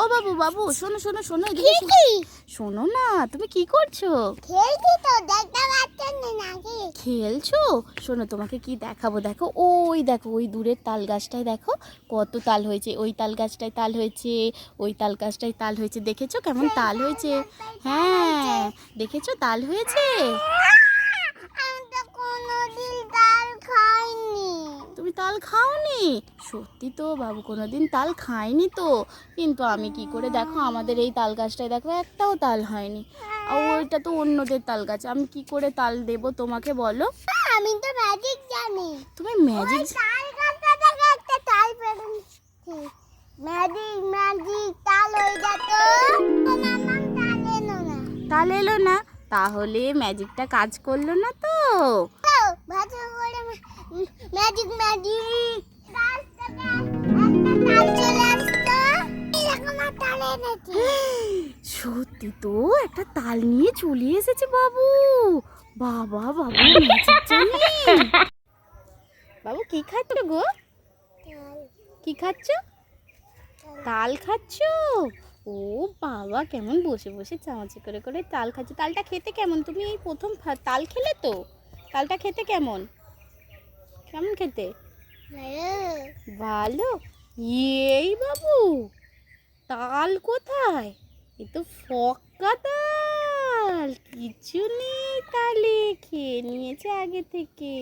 ও বাবু বাবু শোনো শোনো শোনো এদিকে শোনো। না তুমি কি করছ? খেলছি তো দেখতে পাচ্ছেন নাকি? খেলছো? শোনো তোমাকে কি দেখাবো? দেখো ওই দেখো ওই দূরের তাল গাছটায় দেখো কত তাল হয়েছে। ওই তাল গাছটায় তাল হয়েছে ওই তাল গাছটায় তাল হয়েছে। দেখেছ কেমন তাল হয়েছে? হ্যাঁ দেখেছ? তাল হয়েছে? তাল খাওনি? সত্যি তো বাবু কোনো দিন তাল খায়নি তো। কিন্তু আমি কি করে দেখো আমাদের এই তাল গাছটায় দেখো একটাও তাল হয়নি। আর ওইটা তো অন্যদের তাল গাছ আমি কি করে তাল দেব তোমাকে বলো? আমি তো ম্যাজিক জানি। তুমি ম্যাজিক তাল গাছটা একটা তাল পেরেছি ম্যাজিক ম্যাজিক তাল হয়ে যেত তাল এলো না। তাল এলো না? তাহলে ম্যাজিকটা কাজ করল না তো। সত্যি তো একটা তাল নিয়ে চলে এসেছে বাবু। বাবা বাবু বাবু কি খাচ্ছ গো? কি খাচ্ছ? তাল। খাচ্ছ? ও বাবা কেমন বসে বসে চামচে করে করে তাল খাচ্ছ। তালটা খেতে কেমন? তুমি এই প্রথম তাল খেলে তো? তালটা খেতে কেমন? কেমন খেতে? ভালো? এই বাবু তাল কোথায়? এ তো ফকাতাল কিছু নেই তালে খেয়ে নিয়েছে আগে থেকে।